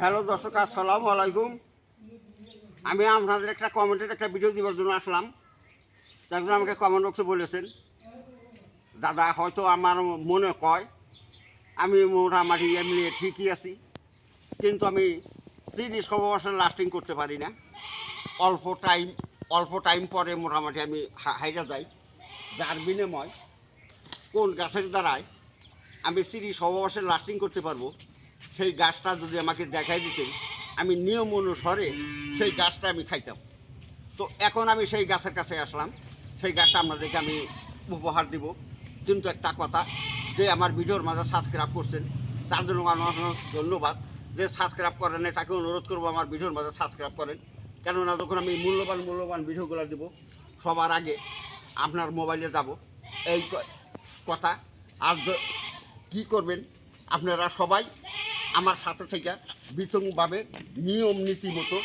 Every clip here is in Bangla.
হ্যালো দর্শক, আসসালামু আলাইকুম। আমি আপনাদের একটা কমেন্টের একটা ভিডিও দেওয়ার জন্য আসলাম। একজন আমাকে কমেন্ট বক্সে বলেছেন, দাদা, হয়তো আমার মনে কয়, আমি মোটামুটি এমনি ঠিকই আছি, কিন্তু আমি তিরিশ বছর লাস্টিং করতে পারি না। অল্প টাইম অল্প টাইম পরে মোটামুটি আমি হাইরা যাই। যার বিনিময় কোন গাছের দ্বারায় আমি তিরিশ বছর লাস্টিং করতে পারব। সেই গাছটা যদি আমাকে দেখাই দিতেন, আমি নিয়ম অনুসারে সেই গাছটা আমি খাইতাম। তো এখন আমি সেই গাছের কাছে আসলাম। সেই গাছটা আপনাদেরকে আমি উপহার দিব। কিন্তু একটা কথা, যে আমার ভিডিওর মাঝে সাবস্ক্রাইব করছেন, তার জন্য আমার অনেক ধন্যবাদ। যে সাবস্ক্রাইব করেন তাকে অনুরোধ করব আমার ভিডিওর মাঝে সাবস্ক্রাইব করেন। কেননা যখন আমি মূল্যবান মূল্যবান ভিডিওগুলো দেব, সবার আগে আপনার মোবাইলে যাব। এই কথা, আর কি করবেন? আপনারা সবাই আমার সাথে থেকে বিতংভাবে নিয়ম নীতি মতো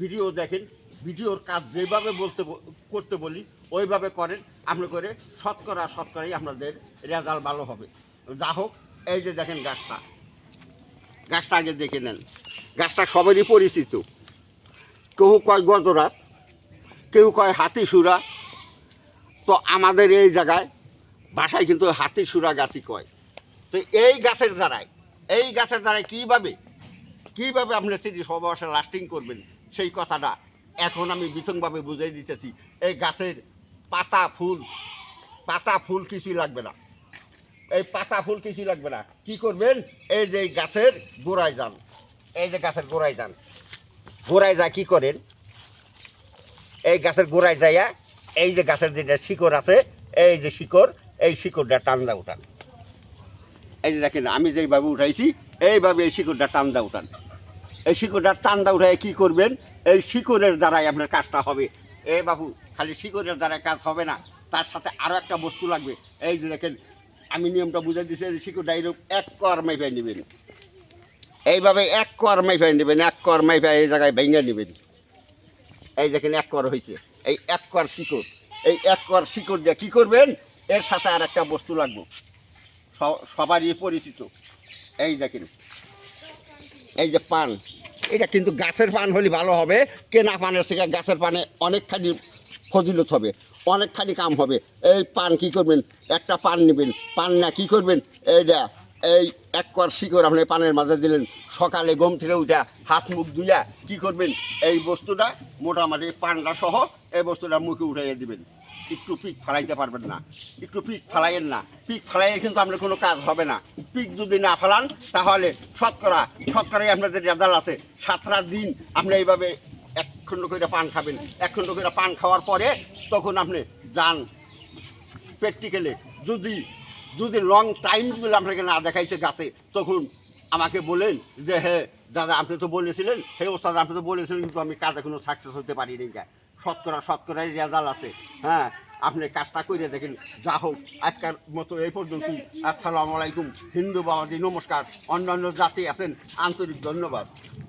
ভিডিও দেখেন, ভিডিওর কাজ যেভাবে বলতে করতে বলি, ওইভাবে করেন, আপনি করে শতকরা শতকরাই আপনাদের রেজাল্ট ভালো হবে। যা হোক, এই যে দেখেন গাছটা। গাছটা আগে দেখে নেন। গাছটা সবারই পরিচিত। কেউ কয় গজরাজ, কেউ কয় হাতি সুরা তো আমাদের এই জায়গায় বাসায় কিন্তু হাতি সুরা গাছই কয়। তো এই গাছের দ্বারাই এই গাছের দ্বারাই কীভাবে কীভাবে আপনি স্মৃতি সহবাসে লাস্টিং করবেন, সেই কথাটা এখন আমি বিতংভাবে বুঝিয়ে দিতেছি। এই গাছের পাতা ফুল পাতা ফুল কিছুই লাগবে না। এই পাতা ফুল কিছুই লাগবে না। কি করবেন? এই যে গাছের গোড়ায় যান। এই যে গাছের গোড়ায় যান। গোড়ায় যা কি করেন? এই গাছের গোড়ায় যাইয়া এই যে গাছের যেটা শিকড় আছে, এই যে শিকড়, এই শিকড়টা টান্দা উঠান। এই যে দেখেন, আমি যেইভাবে উঠাইছি, এইভাবে এই শিকড়টা টান্দা উঠান। এই শিকড়টা টান্দা উঠায় কী করবেন? এই শিকড়ের দ্বারাই আপনার কাজটা হবে। এ বাবু, খালি শিকড়ের দ্বারাই কাজ হবে না, তার সাথে আরও একটা বস্তু লাগবে। এই যে দেখেন, আমি নিয়মটা বুঝে দিচ্ছি এই শিকড়টা এইরকম এক কর মাইফাই নেবেন। এইভাবে এক কর মাইফাই নেবেন, এক কর মাইফাই এই জায়গায় ভেঙে নেবেন। এই দেখেন, এক কর হয়েছে এই এক কর শিকড়, এই এক কর শিকড় দিয়ে কী করবেন? এর সাথে আর একটা বস্তু লাগবে। সবারই পরিচিত। এই দেখেন, এই যে পান, এটা কিন্তু গাছের পান হলে ভালো হবে। কেনা পানের থেকে গাছের পানে অনেকখানি ফজিলত হবে, অনেকখানি কাম হবে। এই পান কি করবেন? একটা পান নেবেন। পান না কি করবেন? এইটা এই এক কর শিকড় আপনি পানের মাঝে দিলেন। সকালে গম থেকে উঠা হাত মুখ ধুইয়া কি করবেন? এই বস্তুটা মোটামুটি পানটা সহ এই বস্তুটা মুখে উঠাইয়া দিবেন। একটু পিক ফালাইতে পারবেন না। একটু পিক ফালাইয়েন না। পিক ফালাইয়ে কিন্তু আপনার কোনো কাজ হবে না। পিক যদি না ফালান, তাহলে শতকরা, শতকরাই আপনাদের রেজাল্ট আছে। সাতটা দিন আপনি এইভাবে এক খণ্ড করে পান খাবেন। এক খণ্ড করে পান খাওয়ার পরে তখন আপনি যান প্র্যাকটিক্যালে। যদি যদি লং টাইম যদি আপনাকে না দেখাইছে গাছে, তখন আমাকে বলেন যে হ্যাঁ দাদা, আপনি তো বলেছিলেন। হে ওস্তাদ, আপনি তো বলেছিলেন, কিন্তু আমি কাজে কোনো সাকসেস হতে পারিনি শতকরা, শতকরাই রেজাল্ট আছে। হ্যাঁ আপনি কাজটা করে দেখেন। যা হোক, আজকের মতো এই পর্যন্ত আসসালামু আলাইকুম। হিন্দু বাবাজি, নমস্কার। অন্যান্য জাতি আছেন, আন্তরিক ধন্যবাদ।